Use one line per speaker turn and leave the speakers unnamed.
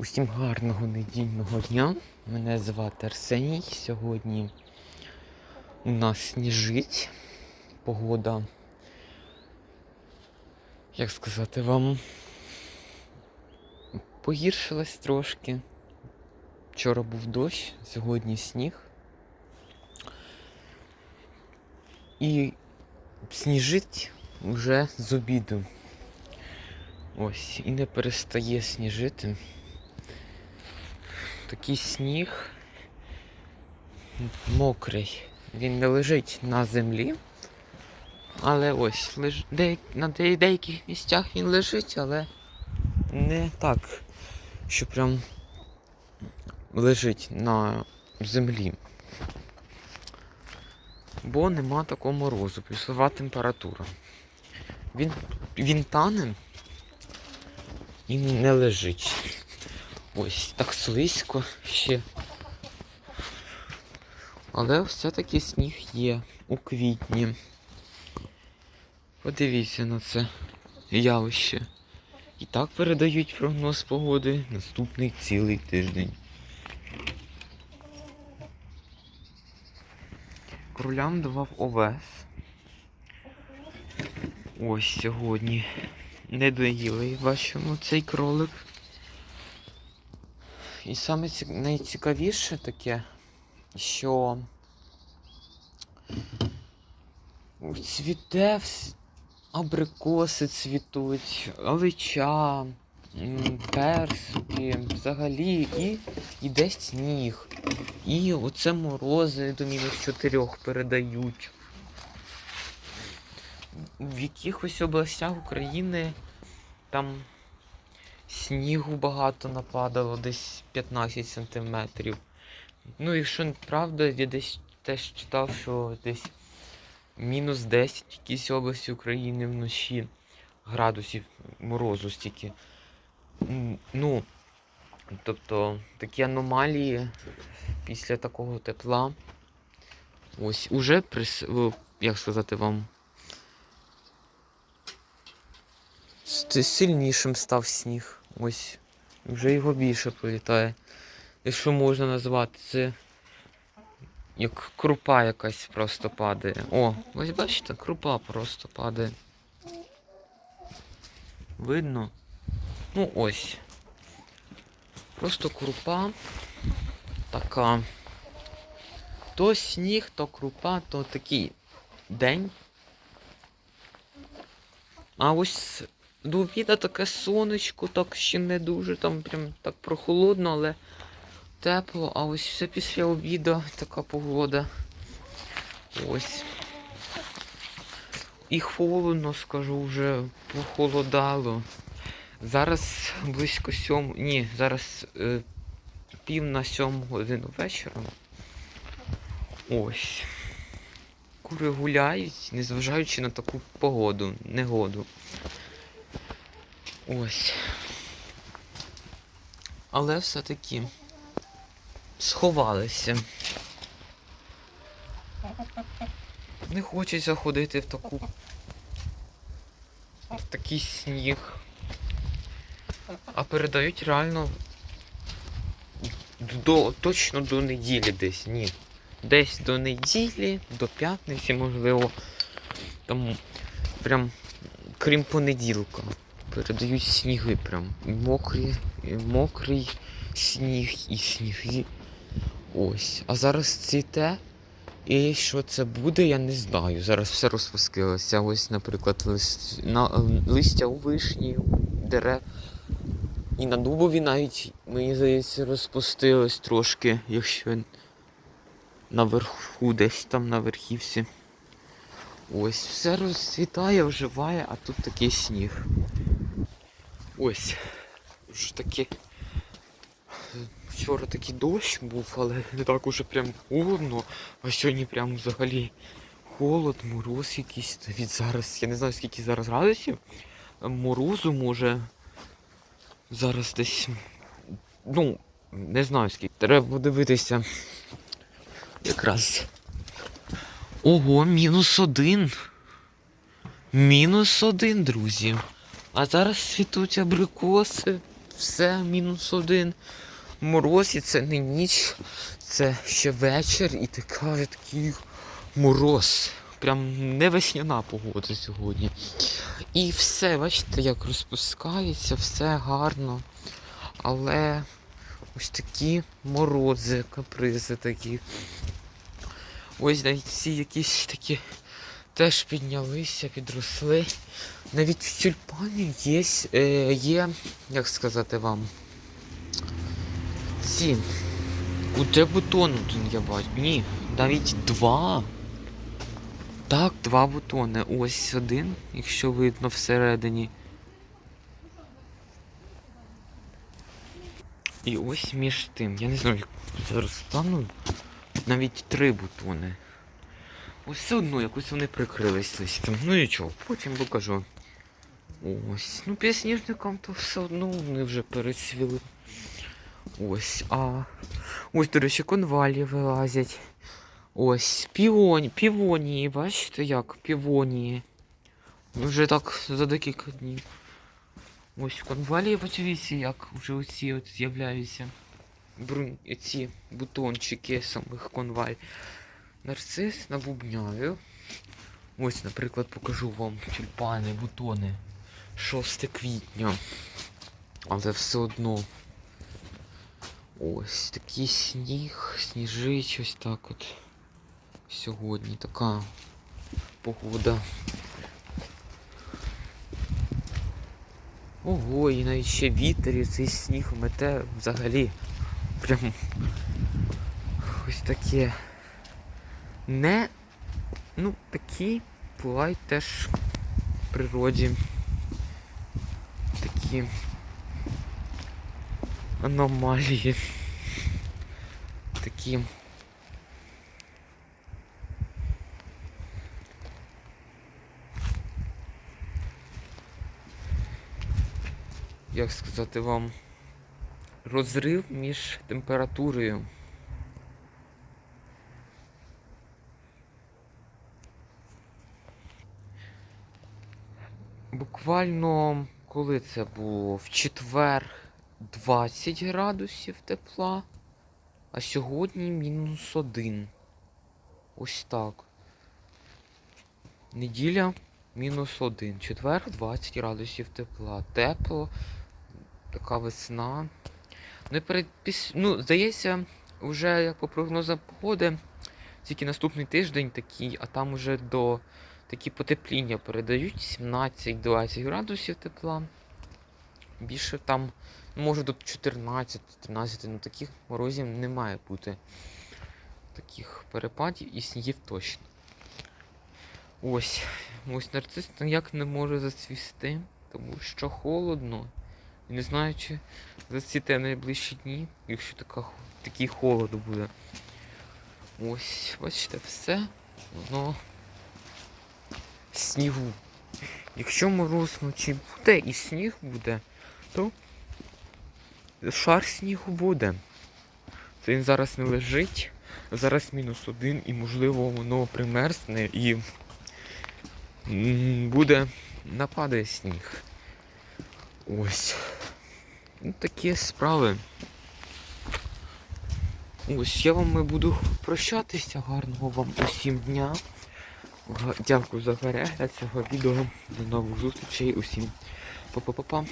Усім гарного недільного дня. Мене звати Арсеній. Сьогодні у нас сніжить. Погода, як сказати вам, погіршилась трошки. Вчора був дощ, сьогодні сніг. І сніжить вже з обіду. Ось, і не перестає сніжити. Такий сніг мокрий. Він не лежить на землі. Але ось леж... деяк... на деяких місцях він лежить, але не так, що прям лежить на землі. Бо нема такого морозу, плюсова температура. Він, він тане і не лежить. Ось так слизько ще. Але все-таки сніг є у квітні. Подивіться на це явище. І так передають прогноз погоди наступний цілий тиждень. Кролям давав овес. Ось сьогодні. Не доїли, бачимо цей кролик. І саме найцікавіше таке, що цвіте абрикоси цвітуть, алича, м, персики, взагалі, і йде сніг. І оце морози до мінус 4 передають. В якихось областях України там снігу багато нападало, десь 15 сантиметрів. Ну, якщо правда, я десь теж читав, що десь мінус 10 в якійсь області України вночі градусів морозу стільки. Ну, тобто такі аномалії після такого тепла. Ось уже прис... як сказати вам. Сильнішим став сніг. Ось. Вже його більше прилітає. Якщо можна назвати, це як крупа якась просто падає. О, ось бачите, крупа просто падає. Видно? Ну ось. Просто крупа така. То сніг, то крупа, то такий день. А ось до обіда таке сонечко, так ще не дуже, там прям так прохолодно, але тепло. А ось все після обіду така погода. Ось. І холодно, скажу, вже похолодало. Зараз близько сьому. Ні, зараз е, пів на сьому годину вечора. Ось. Кури гуляють, незважаючи на таку погоду, негоду. Ось. Але все-таки сховалися. Не хочеться ходити в таку. в такий сніг. А передають реально до, точно до неділі десь, ні. Десь до неділі, до п'ятниці, можливо. Там прям крім понеділка. Передають сніги прям. Мокрі, і мокрий сніг і сніги. Ось. А зараз цвіте. І що це буде, я не знаю. Зараз все розпускилося. Ось, наприклад, лист, на, листя у вишні, дерев. І на дубові навіть, мені здається, розпустилось трошки, якщо наверху, десь там на верхівці. Ось, все розцвітає, вживає, а тут такий сніг. Ось. Вже таки. Вчора такий дощ був, але не так уже прям холодно. А сьогодні прям взагалі холод, мороз якийсь. Від зараз, я не знаю скільки зараз градусів. Морозу може. Зараз десь. Ну, не знаю скільки. Треба подивитися. Якраз. Ого, мінус один. Мінус один, друзі. А зараз світуть абрикоси. все мінус один. Мороз і це не ніч, це ще вечір і така такий мороз. Прям не весняна погода сьогодні. І все, бачите, як розпускається, все гарно. Але ось такі морози, капризи такі. Ось навіть ці якісь такі теж піднялися, підросли. Навіть в тюльпані є, е, є, як сказати вам, ці. Куди бутон один я бачу? Ні, навіть два. Так, два бутони. Ось один, якщо видно всередині. І ось між тим. Я не знаю, як зараз стану. Навіть три бутони. Ось одно якось вони прикрились листям. Ну нічого, потім покажу. Ось. Ну підсніжникам то все одно вони вже перецвіли. Ось, а. Ось, до речі, конвалі вилазять. Ось, півоні, півонії, бачите як? Півонії. Вже так за декілька днів. Ось конвалі, подивіться, як вже оці от з'являються. Ці бутончики самих конваль. Нарцис набубняю. Ось, наприклад, покажу вам тюльпани, бутони. 6 квітня. Але все одно. Ось такий сніг, сніжить, ось так от. Сьогодні така погода. Ого, і навіть ще вітер і цей сніг мете взагалі. Прям ось таке. Не. Ну, такі бувають теж в природі. Такі аномалії. Такі. Як сказати вам, розрив між температурою. Буквально коли це було? В четвер 20 градусів тепла, а сьогодні мінус один. Ось так. Неділя мінус один. Четвер 20 градусів тепла. Тепло, така весна. Ну, і перед, піс... ну, здається, вже як по прогнозам погоди, тільки наступний тиждень такий, а там уже до такі потепління передають 17-20 градусів тепла. Більше там, ну, може до 14-13, ну таких морозів не має бути. Таких перепадів і снігів точно. Ось, ось нарцис ніяк не може зацвісти, тому що холодно. І не знаю, чи зацвіте найближчі дні, якщо така, такий холод буде. Ось, бачите, все воно снігу. Якщо мороз вночі буде і сніг буде, то шар снігу буде. Це він зараз не лежить. Зараз мінус один і можливо воно примерзне і буде нападає сніг. Ось. Ну, такі справи. Ось я вам буду прощатися. Гарного вам усім дня. Дякую за перегляд цього відео. До нових зустрічей усім. Па-па-па-па.